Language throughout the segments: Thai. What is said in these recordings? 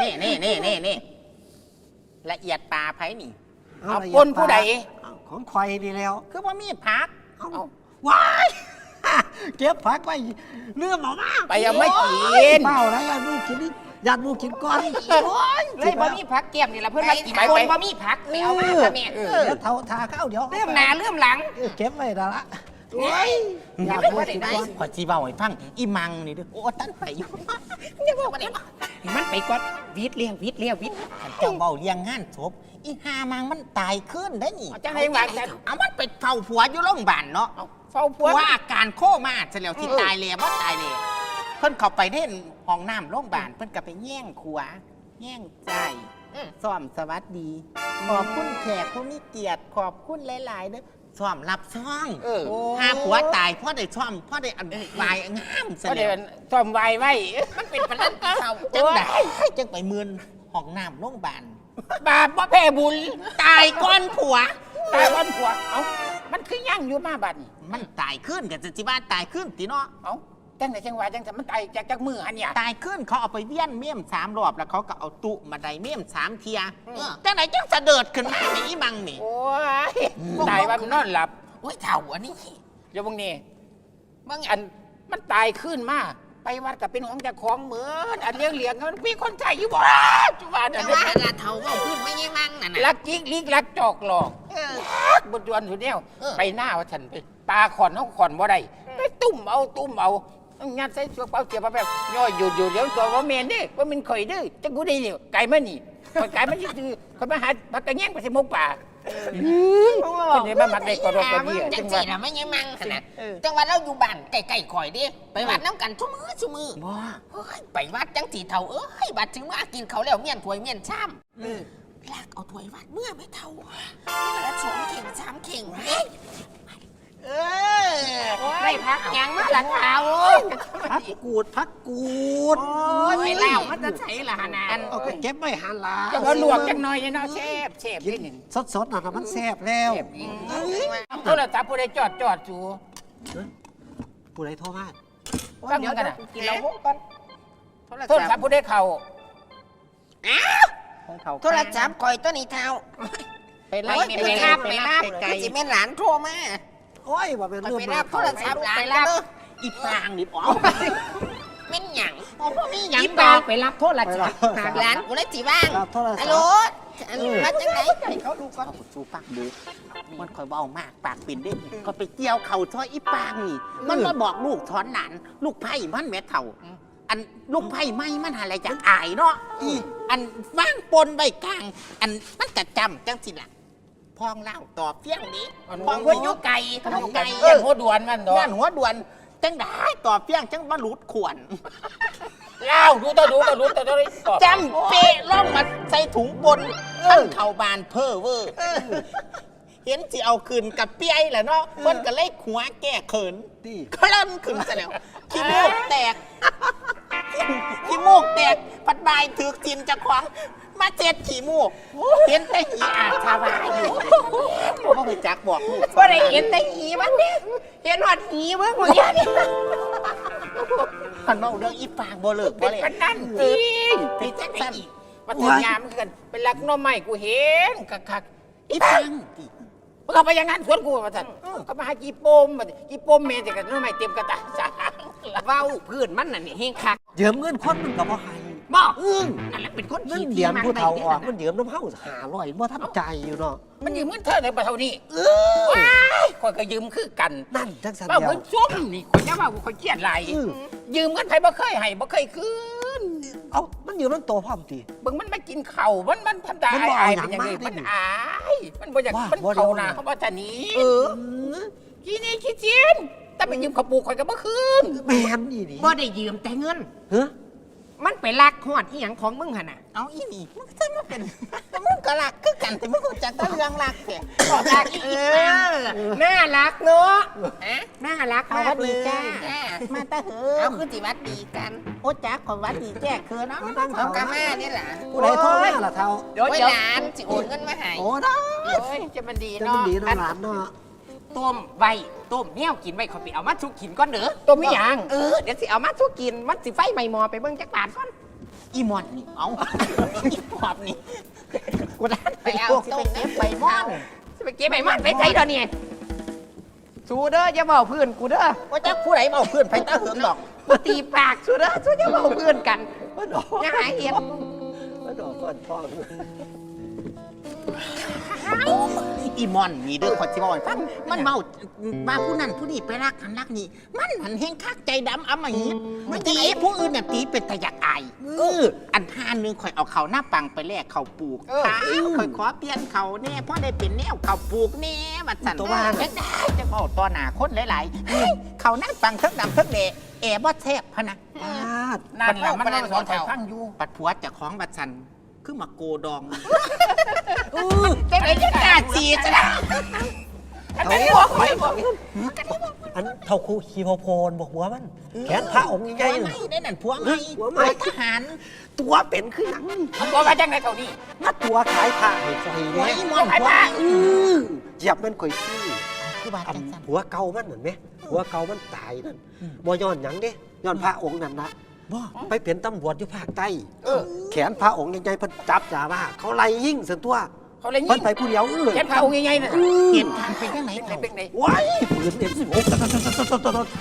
นี่นี่นี่นี่นี่ละเอียดปลาไผนี่เอาเอาละเอียปนผู้ใดเอาของข่อยดีแล้วคือว่ามีผักเอาเอา ว้าย เก็บผักไว้เรื่องหมอมาไปยังไม่กินเปล่านะยาดมูกินนี่ยาดมูกินก่อนเลยบ่มีผักเกียมนี่ละเพื่อนมากินไปคไปนบ่มีผักไปเอามาค่ะแม่เออเดี๋ยวเท่าทาข้าวเดี๋ยวเริ่มหน้าเริ่มหลัง เออเก็บไว้แล้วละโอ้ยยาดมูกินก่อน ขอจีเบาให้ฟังอีมังนี่เด้อโอ้ตั้นไปอยู่อย่าบอกว่าเดี๋ ยวมันไปก่อนวิทย์เลี้ยงวิทย์เลี้ยงวิทย์ขันเจ้าเบาเลี้ยงงานศพอีหามังมันตายขึ้นได้นี่เอาจังไดวางจังเอามันไปเฝ้าผัวอยู่โรงพยาบาลเนาะเฝ้าเพผัวราะว่าอาการโคม่าเสร็จแล้วที่ตายเลยว่าตายเลยเพิ่นเข้าไปเล่นห้องน้ำโรงพยาบาลเพิ่นก็ไปแย่งขัวแย่งใจซ้อมสวัสดี ขอบคุณแขกผู้มีเกียรติขอบคุณหลายๆเด้อ ซ้อมรับซ่องเออ หาผัวตายเพราะได้ซ่อมเพราะได้อันวายงามเสร็ก็จเดี๋ยวแล้วซ่อมไว้ไว้ มันเป็นปนันเขาจังได้จังไปเมือนห้องน้ำโรงพยาบาลบาปบ่แพ้บุญตายก้อนผัว ตายวันผัวเอ้ามันคือยั่งอยู่มาบัดนี้มันตายขึ้นกับจิว่าตายขึ้นติเนาะ เอ้า จังไหนจังหวะจังแต่มันตายจากจากมืออันเนี่ย ตายขึ้นเขาเอาไปเวียนเมี่ยมสามรอบแล้วเขาก็เอาตุมาไดเมี่ยมสามเทียแต่ไหนจังจะเดิดขึ้นมาในอีมังนี่โอ้ยตายวันนอนหลับ โอ้ยเถ่าอันนี้เดี๋ยวบางนี่บางอันมันตายขึ้นมาไปวัดกับเป็นของเจ้าของเหมือนอันเลี้ยงเลี้ยงมันมีคนใจอยู่บ่จุบานแต่อันว่านี้ละเถ่าว่าขึ้นไม่ยังมังนั่นลัน่ะกจิกลิกลักจอกหลอกเออบนจวนสุดเดียวเออ ไปหน้าว่าฉันไปปลาขอนเขาขอนบ่ได้ไปตุ่มเอาตุ่มเอา งัดใส่เสื้อเปล่าเสียบมาแบบย่อยอยู่อยู่เดี๋ยวตัวว่าเมนเด้ว่ามันข่อยเด้อจังกูได้เดียวไก่มันนี่ข่อยไก่มันคือข่อยมาหาผักกระแยงไปใส่หมกป่าคนนี้มามักได้กระโดดกระเดี่ยจัจังงสีว่านะไม่ยังมั่งขนาดเออจังหวัดเราอยู่บ้านไก่ๆข่อยดิไปวัดน้ำกันชั่วมือชั่วมือบ่เฮ้ยไปวัดจังสีเท่าเอ้ยบัดถึงมากินเขาวแล้วเมียนถ้วยเมียนชามลากเอาถ้วยวัดเมื่อไม่เท่าเมื่อละสองเข่งสามเข่งเฮ้ยเออ ได้พักยังมาละขาวพักกูดพักกูดไปเล่ามันจะใช้ละหนานเอาก็เก็บไว้หันละจะมาลวกจังหน่อยเนาะแซ่บแซ่บกินี่นนี่สดๆน่ะมันแซ่บแล้วโทรศัพท์ผู้ใดจอดจอดจูผู้ใดโทรมาฟังเหมือนกันอะกินเราก่อนโทรศัพท์ผู้ใดเข่าของเขาโทรศัพท์ข่อยตัวนี้เท่าไปไล่โอ้ยไปไปไล่รับไปไปไล่รับไกลคือสิแม่นหลานโทรมา โอ้ยว่าเป็นข่อยเรื่องไปมารับโทรศัพท์หลานกันเลยอีปางนี่อ๋อแม่นหยังอ๋อบ่มีหยังอีดปาอกไปรับโทรไปศัแล้พวท์หลานกูเลยจีว่างรับโทรศัพฮัลท์โหลอันมาจังไหนเขาดูก่อนเอาสูปากดูมันคอยเบามากปากปิ่นเด้เขาไปเกี่ยวเข่าช่อยอีปางนี่ มันมาบอกลูกถอนหลานลูกไผ่มันแม่เถ่าอันลูกไผ่ไม่มันอะไรจะอายเนาะอีอันว่างปนใบกลาง อันมันกระจำจังสิล่ะ พองเล่าต่อเพียงนี้ พองว่ายุไก่ยุไก่เออหัวด่วนมันดอกงานหัวด่วนจังได้ต่อเพียงจังมาหลุดขวนเล่าดูตัวดูตัวดูตัวดูจำเปะล่องมาใส่ถุงบนท่านเข่าบานเพ้อเวอร์เห็นสิเอาคืนกับเปี้ยแหละเนาะมันก็เลยหัวแก้เขินที่ เคลื่อนขึ้นซะแล้วขี้มูกแตก ขี้มูกแตกพัดบายถือจินจะขวางมาเจ็ดขี้มูกเห็นแต่หีอาชาวาอยู่พ่อไปจักบอกลูกว่าได้เห็นแต่หีมันเนี่ยเห็นหอดหีเบิ่งหัวยันมันเอาเรื่องอีปางบ่เลิกบ่เป็นเลยกันนั่นจริงพี่แจ็คสันมาถึงยามกันเป็นลักน้อใหม่กูเห็นคักคักอีปางติมึงเข้าไปยังงานสวนกูมาสั่นเขามาหาจีโปมมาจีโปมเมนแต่กันน้อใหม่เต็มกระตาสา เว้าพื้นมันน่ะนี่เฮงคักยืมเงินคนมันก็บ่ให้บอกอึ้งนั่นแหละเป็นคนเงินขี้เดือนผู้เฒ่าออกมัมันนยืมน้ำเฮาหาร้อยบ่ทันใจอยู่เนาะมันยืมเงินเธอในประเทานี้คนก็ยืมคือกันนั่นจังสันว่าเดียเหวมือนส้มนี่คนจะว่าคนเกลียดไหลอืมยืมเงินใครบ่เคยให้บ่เคยคืนเอามันอยู่นั่นโตพร้อมทีเบิ่งมันไม่กินเข่าวมันมันทำตามันบ่อายเอาๆเป็นยังไงหยังมามันดิอายมันบ่อยากว่ามันบ่ได้เข่าว่าหนาเขาบ่จะหนีเออ ขี้นี่ขี้เจียน แต่ไปยืมเขาปลูกข่อยก็บ่คืนแม่นนี่นี่บ่ได้ยืมแต่เงิน เฮ้ยมันไปลักหอดที่หยังของมึงหั่นน่ะเอาอีนี่มึงจะมาเป็นมึงก็รักคือกันแต่มึงรู้จักแต่เรื่องรักแค่บอกรักอีกน่ารักเนาะฮะน่ารักมากเลยจ้ามาตาเหิเอามคือสิวัดดีกันโอ้จักขอวัดดีแจ้เคือเนาะเอานั่งเอาเขากามานี่ล่ะผู้ใดโทรมาล่ะเท่าเดี๋ยวโอ้ยเดี๋ยวหลานสิโอนเงินมาให้โอ้ได้เอ้ยจะมันดีจะมันเนาะดีเนาะหลานเนาะ ต้มไว้ต้มแนวกินไว้ขอยไปเอามาสุกกินก่อนเด้อตัวไม่หยังเออเดี๋ยวสิเอามาสุกกินมันสิไฟไหม้หมอไปเบิ่งจักบาทก่อนอีมอนนี่เอาอีปอบนี่กูได้ไปพวกที่ไปเก็บใบมอนจะไปเก็บใบมันไปใจเดี๋ยวนี้สู้เด้ออย่าเมาเพื่อนกูเด้อว่าจะผู้ใดเมาเพื่อนไปตาเหิงดอกกูตีปากสู้เด้อสู้อย่าเมาเพื่อนกันมันออกอย่าหาเห็นมันออกก่อนพ่อ อีมอนนี่เด้อคนที่บอกให้ฟังมันเมามาผู้นั้นผู้นี้ไปรักกันรักนี่มันหันแห้งคักใจดำอำมหิตมันตีผู้อื่นเนี่ยตีเป็นตะยักอายเอออันท่านหนึงข่อยเอาเขาหน้าปังไปแลกเขาปลูกขาวข่อยขอเปลี่ยนเขาแน่เพราะได้เป็นแนวเขาปลูกแน่มาสั่นตัวว่าจะได้จะเมาต่อหน้าคนหลายๆเฮ้ยเขาหน้าปังทั้งดำทั้งเดะแอบบ่แทบพะนะนั่นแหละมันนั่งสอนข่อยฟังอยู่ปัดผัวเจากของบัดสัน คือมาโกดองจะไปจะกล้าจีจะได้เขาบอกไว้บอกอันเท่าคูขี่พอโพนบอกหัวมัน แขนพระองค์ใหญ่ผัวๆไม่น่ะได้นั่นผัวไม่ผัวไม่ทหาร ตัวเป็นคือหยังมันบอกว่าจังไงเท่านี้มาตัวขายผ้าให้ไฟผัวเนี่ยอีมอนผัวอือเหยียบมันข่อยซื้อคือบาดอันจังสันหัวเก่ามันเหมือนไหมหัวเก่ามันตายนั่นบ่ย้อนหยังเด้ย้อนพระองค์นั่นนะ บ่ไปเป็นตำรวจอยู่ภาคใต้แขนพระองค์ใหญ่ๆเพิ่นจับจ่าว่าเขาไล่ยิงเสันตัวเขาเลยยิเพิ่นงไปผู้เดียวเออแค่พาองค์ใหญ่ๆน่ะเหตุการณ์เป็นยังไงเป็นไงเขาเป็นไงว้ายปืนเอ็มสิบหก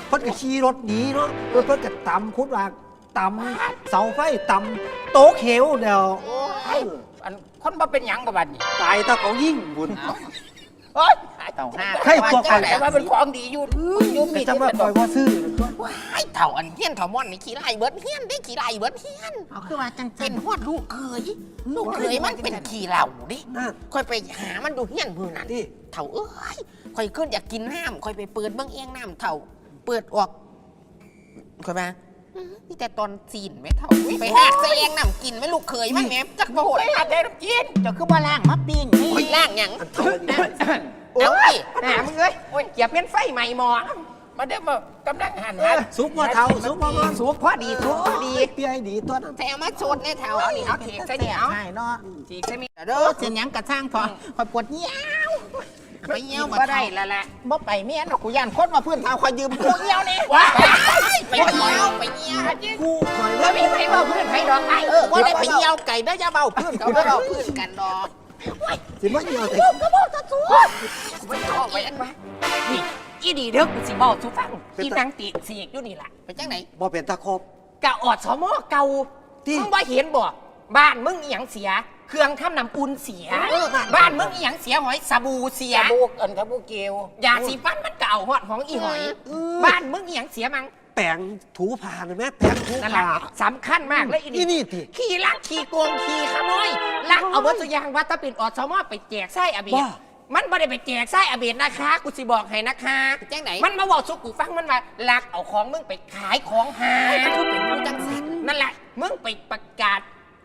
เพิ่นก็ขี่รถหนีเนาะเพิ่นเพิ่นก็ตำคุดว่าตำเสาไฟตำโต๊ะเขวเดียวอันคนมาเป็นหยังประบัดนี้ตายถ้าเขายิ่งบุญโอ๊ย เต่าห้าใครตัวใครแต่ว่าเป็นของดีอยู่อยู่มีจะที่มาเป็นปล่อยว่าซื้อว้ายเถ่าอันเฮียนเถ่ามอนนี่ขี้ไล่เบิดเฮียนได้ขี้ไล่เบิดเฮียนเอาคือว่าจังสัเป็นนฮอดลูกเคยลูกเคยมันเป็นขี้เหล่าดิน่าค่อยไปหามันดูเฮียนมือนั่นดิเถ่าเอ้ยค่อยขึ้นอยากกินน้ำค่อยไปเปิดเบื้องเอียงน้ำเถ่าเปิดออกค่อยมาอื้อนี่แต่ตอนซีนไหมเถ่าไปหากใส่เองน้ำกินไหม่ลูกเคยมันแหม่จักโบดไปหาได้รับกินเจ้าคือบ่ล่างมาปิ้งนี่โอ้ยล่างหยัง อันเท่านี้เอาดิหามึงเอ้ยโอ้ยเกียบเป็นไฟใหม่หมอมาเด้อมากำลังหันหาสุกว่าเท่าสุกว่าสูบพอดีสูบพอดีเปียดีตัวนั้นแต่เอามาโชดในเถ่าเอานี่เอาเทกใส่นี่เอาใช่เนาะจีกใช่ไหมเด้อเสียงหยังกระช่างพอคอยปวดเงี้ยวไปเยี่ยวก็ได้แล้วแหละบ่ไปเมียนกูย่านคนมาเพื่อนเท้าคอยยืมกูเงี้ยวนี่ว้าไปเยี่ยวไปเยี่ยวกูคอยแล้วมีใครเมาเพื่อนใครดอกไม้เออว่าได้ไปเงี้ยวไก่ได้อยาเบาเพื่อนเขาเขาไม่เด้อเอาพื้นกันดอก สิมาเหี่ยวใส่ไม่เอาไปอันวะนี่อีดีเด้อกูสิบอกสุฟังอีนางติเสียกอยู่นี่ล่ะไปจังไหนบ่เป็นตะครบกะออดสมอเก่าที่มึงบ่เห็นบ่บ้านมึงอีหยังเสีย เครื่องทำน้ำอุ่นเสีย บ้านมึงอีหยังเสียหอยสบู่เสียตะบูกอันตะบูเกลียวยาสีฟันมันเก่าหอดของอีหอย บ้านมึงอีหยังเสียมั้ง แปลงถูผ่านไหมแปลงถูนั่นแหละผ่า สำคัญมากเลยอีนี่นี่นี่ติขี่ลักขี่โกงขี่ขโมยลักเอาวัตถุยางวัตถุปิดออดสมอไปแจกไส้อาเบียบ้า มันไม่ได้ไปแจกไส้อาเบียนะคะ กูสิบอกให้นะคะไปจังไหนมันมาบอกสุกูฟังมันมาลักเอาของมึงไปขายของหากูเป็นผู้จังสันนั่นแหละมึงไปประกาศ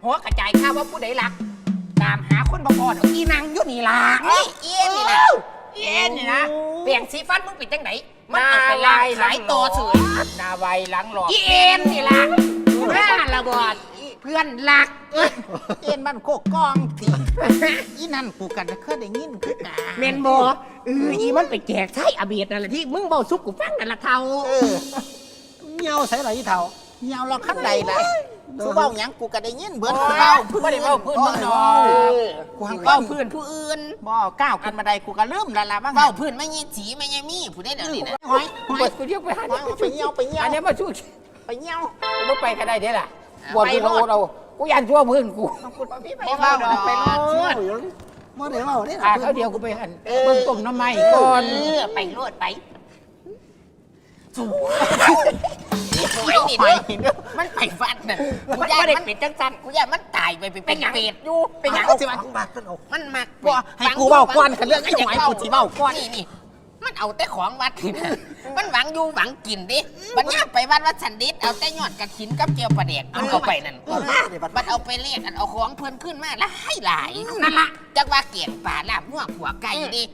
หัวกระจายข่าวว่าผู้ใดลัก ตามหาคนบ่พอเดี๋ยวอีนางอยุนี่ล่ะนี่เอี้ยนนี่นะเอ็นนี่นะเปลี่ยนสีฟันมึงเป็นจังไหนมันเอาไปลากขายตัวเฉยนาไวหลังหลอกอีเอ็นนี่ล่ะห้าระบอดเพื่อนลักเอ็นบ้านโคกกองสิอีนั่นกูกันเคยได้ยินคือกันเมนบอเอออีมันไปแจกไส้อาเบียดนั่นแหละที่มึงบอกซุกกูฟังนั่นละเท่าเออเหี่ยวใส่ไหลเท่า เงี้ยวเราขั้นใดล่ะกูเบ้าหยังกูก็ได้ยินเบิดเบาพื้นไม่ได้เบาพื้นมึงดอก กูหังเบ้าเบ้าพื้นผู้อื่นบ่ก้าวขึ้นมาได้กูก็ลืมและละบ้างเบ้าพื้นไม่ยีสีไม่ยีมีผู้ได้เดี๋ยวนี้นะหอยหกูอยเปิดกูเรียกไปหาหอยไปเงี้ยวไปเงี้ยว อันนี้มาช่วยไปเงี้ยว กูไม่ไปก็ได้เด้ล่ะบวชกูเรากูยันชั่วพื้นกูไปเบ้าดอกไปโลเหี่ยวดหยังบ่ได้เว้าได้อ่าล่ะเขาเดียวกูไปหันเบิ่งต้มน้ำไม้ก่อน เออไปโลดไป หวยนี่เด้อมันไปฟัดน่ะกูมันอยาไม่ได้มันเป็นจังสันกูอยากมันตายไปเป็นเป็นหยังเป็ดอยู่เป็นหยังสิวะฟังบาดมันออกมันมักบ่ให้กูเบ้าก่อนคันเรื่องไอ้หอยกูสิเบ้าก่อนนี่นี่มันเอาแต่ของวัดนี่นะมันหวังอยู่หวังกินดิบัดนี้ไปวัดวัดสันดิษเอาแต่ยอดกระถินกับเจียวปลาแดกมันเอาไปนั่นเออมาเนี่ยบัดมันเอาไปเรียกอันเอาของเพื่อนขึ้นมาแล้วให้หลายนั่นละจักว่าเกี่ยงปลาลาบหัวขัวไก่ดิ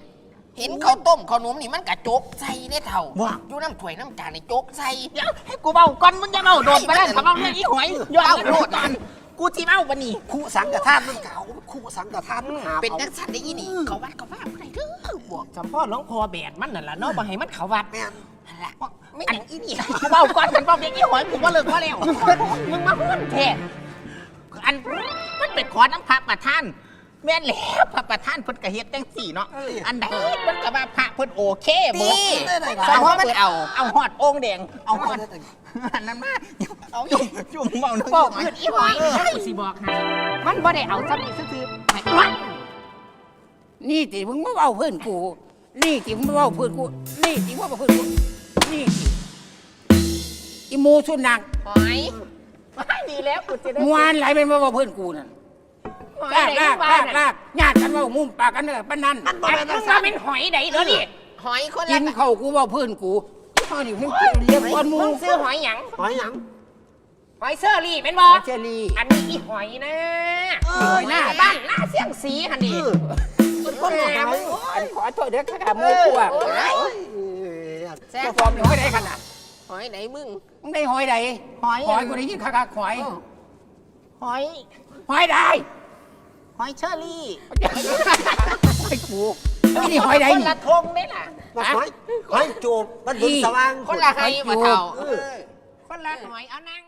เห็นข้าวต้มข้าวหนุ่มนี่มันกระจกใส่ได้เท่าว่า อยู่น้ำถ้วยน้ำจานในจกใส่เดี๋ยวให้กูเบ้าก่อนมึงจะเบ้าโดนไปแล้วทำเอาเรื่องอีหอยย้อนโลดก่อนกูสิเบ้าปะนี่คู่สังกทานมันเก่าคู่สังกทานมันหาเป็นอานักสัตว์ได้ยี่นี่เขาวัดเขาว่าอะไรเด้อบอกจำพ่อหลวงพ่อแบดมันนั่นล่ะเนาะบ่ให้มันเขาวัดแม่นนั่นล่ะไม่อัอนย่างอีนี่กูเบ้าก่อนกันเบ้าเด็กอีหอยกูว่าเลิกว่าแล้วมึงมาพูดแท้อันมันไปขอน้ำพระประธาน แม่นแล้วพระประธานเพิ่นก็เฮ็ดจังสี่เนาะอันใดมันก็ว่าพระเพิ่นโอเคเบิดนี่เอาเพราะมันเอา เอาหอดองค์แดงเอาหอดอันนั้นมาเอาจุ่มจุ่มเมาหนึ่งบอกเพื่อนอีหอยกูสิบอกให้มันบ่ได้เอาซ้ำนี่ซื่อๆให้วัดนี่ติมึงมาเอาเพื่อนกู นี่ติมึงมาเอาเพื่อนกู นี่ติมึงมาเอาเพื่อนกู นี่ติอีหมูสุนัขหอยไม่ดีแล้วกูจะได้มวนไหลเป็นมาเอาเพื่อนกูนั่น หอยลากไหนลากบ้าลากนลากญาติกันเว่ามุมปากกันเนอะปานนั้นอันมึงว่าเป็นหอยไหนเด้อนี่หอยคนกิละนเข้าวกูเว่าเพื่อนกูอีพ่อนี่มึงเรียกคนหมูมึงซื้อหอยหยังหอยหยังหอยเซอรี่เป็นบ่หอยเชอรี่อันนี้อีหอยนะหอยหน้าบ้านหน้าเสียงสีหันดีคนละหอยอันขอโทษเด้อข้าหมูกูอะแซ่บเจ้าฟอร์มนี่หอยใดขนาดหอยไหนมึง มึงได้หอยใดหอยหอยกูได้ยินคักๆหอย หอยหอยใด หอยเชอรี่หอยกูแล้วนี่หอยใดคนนี่ ละทงนี่ล่ะมาหอยหอยจูบมันบุญสว่างคนละไห้มาเท่าเออคนละหอยเอานางนะ